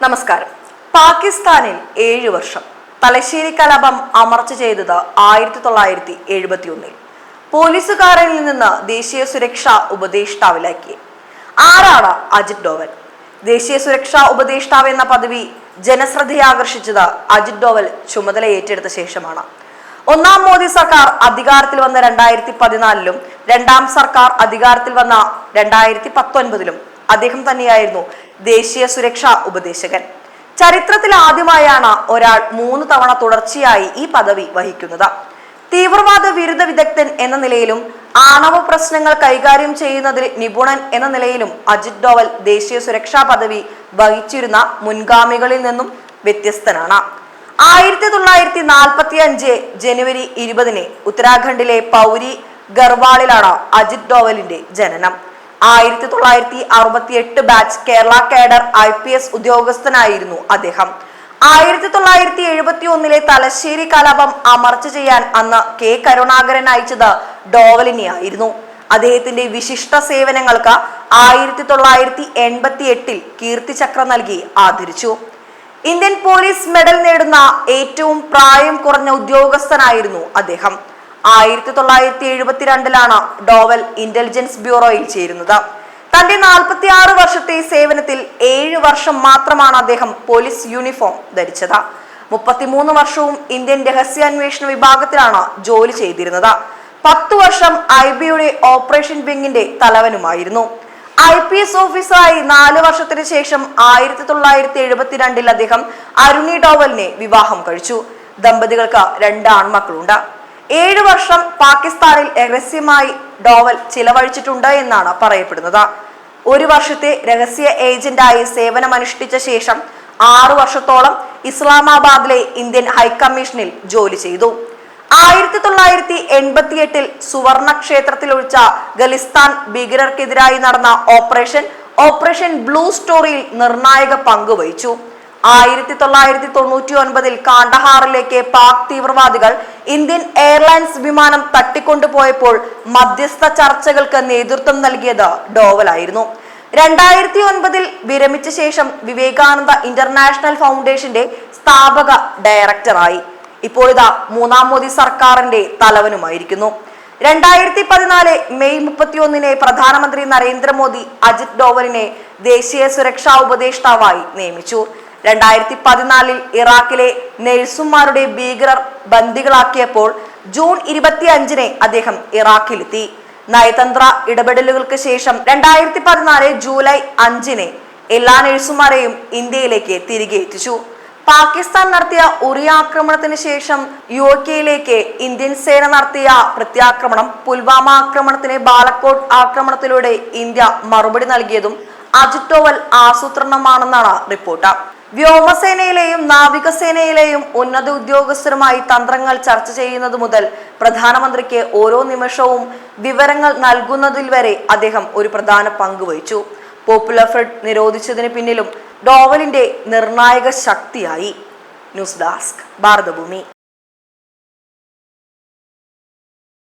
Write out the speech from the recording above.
നമസ്കാരം. പാകിസ്ഥാനിൽ ഏഴു വർഷം. തലശ്ശേരി കലാപം അമർച്ച ചെയ്തത് ആയിരത്തി തൊള്ളായിരത്തി എഴുപത്തി ഒന്നിൽ പോലീസുകാരിൽ നിന്ന് ദേശീയ സുരക്ഷാ ഉപദേഷ്ടാവിലാക്കി. ആരാണ് അജിത് ഡോവൽ? ദേശീയ സുരക്ഷാ ഉപദേഷ്ടാവ് എന്ന പദവി ജനശ്രദ്ധയാകർഷിച്ചത് അജിത് ഡോവൽ ചുമതല ഏറ്റെടുത്ത ശേഷമാണ്. ഒന്നാം മോദി സർക്കാർ അധികാരത്തിൽ വന്ന രണ്ടായിരത്തി പതിനാലിലും രണ്ടാം സർക്കാർ അധികാരത്തിൽ വന്ന രണ്ടായിരത്തി പത്തൊൻപതിലും അദ്ദേഹം തന്നെയായിരുന്നു ദേശീയ സുരക്ഷാ ഉപദേശകൻ. ചരിത്രത്തിൽ ആദ്യമായാണ് ഒരാൾ മൂന്ന് തവണ തുടർച്ചയായി ഈ പദവി വഹിക്കുന്നത്. തീവ്രവാദ വിരുദ്ധ വിദഗ്ധൻ എന്ന നിലയിലും ആണവ പ്രശ്നങ്ങൾ കൈകാര്യം ചെയ്യുന്നതിൽ നിപുണൻ എന്ന നിലയിലും അജിത് ഡോവൽ ദേശീയ സുരക്ഷാ പദവി വഹിച്ചിരുന്ന മുൻഗാമികളിൽ നിന്നും വ്യത്യസ്തനാണ്. ആയിരത്തി തൊള്ളായിരത്തി നാൽപ്പത്തി അഞ്ച് ജനുവരി ഇരുപതിന് ഉത്തരാഖണ്ഡിലെ പൗരി ഗർവാളിലാണ് അജിത് ഡോവലിന്റെ ജനനം. ആയിരത്തി തൊള്ളായിരത്തി അറുപത്തി എട്ട് batch Kerala cadre I P S ഉദ്യോഗസ്ഥനായിരുന്നു അദ്ദേഹം. ആയിരത്തി തൊള്ളായിരത്തി എഴുപത്തി ഒന്നിലെ തലശ്ശേരി കലാപം അമർച്ച ചെയ്യാൻ അന്ന് കെ കരുണാകരൻ അയച്ചത് ഡോവലിനെയായിരുന്നു. അദ്ദേഹത്തിന്റെ വിശിഷ്ട സേവനങ്ങൾക്ക് ആയിരത്തി തൊള്ളായിരത്തി എൺപത്തി എട്ടിൽ കീർത്തിചക്ര നൽകി ആദരിച്ചു. ഇന്ത്യൻ പോലീസ് മെഡൽ നേടുന്ന ഏറ്റവും പ്രായം കുറഞ്ഞ ഉദ്യോഗസ്ഥനായിരുന്നു അദ്ദേഹം. ആയിരത്തി തൊള്ളായിരത്തി എഴുപത്തിരണ്ടിലാണ് ഡോവൽ ഇന്റലിജൻസ് ബ്യൂറോയിൽ ചേരുന്നത്. തന്റെ നാൽപ്പത്തി ആറ് വർഷത്തെ സേവനത്തിൽ ഏഴ് വർഷം മാത്രമാണ് അദ്ദേഹം പോലീസ് യൂണിഫോം ധരിച്ചത്. മുപ്പത്തിമൂന്ന് വർഷവും ഇന്ത്യൻ രഹസ്യാന്വേഷണ വിഭാഗത്തിലാണ് ജോലി ചെയ്തിരുന്നത്. പത്തു വർഷം ഐ ബിയുടെ ഓപ്പറേഷൻ വിങ്ങിന്റെ തലവനുമായിരുന്നു. ഐ പി എസ് ഓഫീസറായി നാല് വർഷത്തിന് ശേഷം ആയിരത്തി തൊള്ളായിരത്തി എഴുപത്തിരണ്ടിൽ അദ്ദേഹം അരുണി ഡോവലിനെ വിവാഹം കഴിച്ചു. ദമ്പതികൾക്ക് രണ്ട് ആൺമക്കളുണ്ട്. ഏഴു വർഷം പാകിസ്ഥാനിൽ രഹസ്യമായി ഡോവൽ ചിലവഴിച്ചിട്ടുണ്ട് എന്നാണ് പറയപ്പെടുന്നത്. ഒരു വർഷത്തെ രഹസ്യ ഏജന്റായി സേവനമനുഷ്ഠിച്ച ശേഷം ആറു വർഷത്തോളം ഇസ്ലാമാബാദിലെ ഇന്ത്യൻ ഹൈക്കമ്മീഷനിൽ ജോലി ചെയ്തു. ആയിരത്തി തൊള്ളായിരത്തി എൺപത്തി എട്ടിൽ സുവർണ ക്ഷേത്രത്തിൽ ഒഴിച്ച ഖലിസ്ഥാൻ ഭീകരർക്കെതിരായി നടന്ന ഓപ്പറേഷൻ ഓപ്പറേഷൻ ബ്ലൂ സ്റ്റോറിയിൽ നിർണായക പങ്ക് വഹിച്ചു. ആയിരത്തി തൊള്ളായിരത്തി തൊണ്ണൂറ്റി ഒൻപതിൽ കാണ്ടഹാറിലേക്ക് പാക് തീവ്രവാദികൾ ഇന്ത്യൻ എയർലൈൻസ് വിമാനം തട്ടിക്കൊണ്ടുപോയപ്പോൾ മധ്യസ്ഥ ചർച്ചകൾക്ക് നേതൃത്വം നൽകിയത് ഡോവലായിരുന്നു. രണ്ടായിരത്തി ഒൻപതിൽ വിരമിച്ച ശേഷം വിവേകാനന്ദ ഇന്റർനാഷണൽ ഫൗണ്ടേഷന്റെ സ്ഥാപക ഡയറക്ടറായി. ഇപ്പോൾ ഇതാ മൂന്നാം മോദി സർക്കാരിന്റെ തലവനുമായിരിക്കുന്നു. രണ്ടായിരത്തി പതിനാല് മെയ് മുപ്പത്തിയൊന്നിന് പ്രധാനമന്ത്രി നരേന്ദ്രമോദി അജിത് ഡോവലിനെ ദേശീയ സുരക്ഷാ ഉപദേഷ്ടാവായി നിയമിച്ചു. രണ്ടായിരത്തി പതിനാലിൽ ഇറാഖിലെ നഴ്സുമാരുടെ ഭീകരർ ബന്ദികളാക്കിയപ്പോൾ ജൂൺ ഇരുപത്തി അഞ്ചിന് അദ്ദേഹം ഇറാഖിലെത്തി. നയതന്ത്ര ഇടപെടലുകൾക്ക് ശേഷം രണ്ടായിരത്തി പതിനാല് ജൂലൈ അഞ്ചിന് എല്ലാ നഴ്സുമാരെയും ഇന്ത്യയിലേക്ക് തിരികെ എത്തിച്ചു. പാകിസ്ഥാൻ നടത്തിയ ഉറി ആക്രമണത്തിന് ശേഷം യു കെയിലേക്ക് ഇന്ത്യൻ സേന നടത്തിയ പ്രത്യാക്രമണം പുൽവാമ ആക്രമണത്തിന് ബാലക്കോട്ട് ആക്രമണത്തിലൂടെ ഇന്ത്യ മറുപടി നൽകിയതും അജിറ്റോവൽ ആസൂത്രണമാണെന്നാണ് റിപ്പോർട്ട്. വ്യോമസേനയിലെയും നാവികസേനയിലെയും ഉന്നത ഉദ്യോഗസ്ഥരുമായി തന്ത്രങ്ങൾ ചർച്ച ചെയ്യുന്നത് മുതൽ പ്രധാനമന്ത്രിക്ക് ഓരോ നിമിഷവും വിവരങ്ങൾ നൽകുന്നതിൽ വരെ അദ്ദേഹം ഒരു പ്രധാന പങ്ക് വഹിച്ചു. പോപ്പുലർ ഫ്രണ്ട് നിരോധിച്ചതിന് പിന്നിലും ഡോവലിന്റെ നിർണായക ശക്തിയായി. News desk Bharathabhoomi.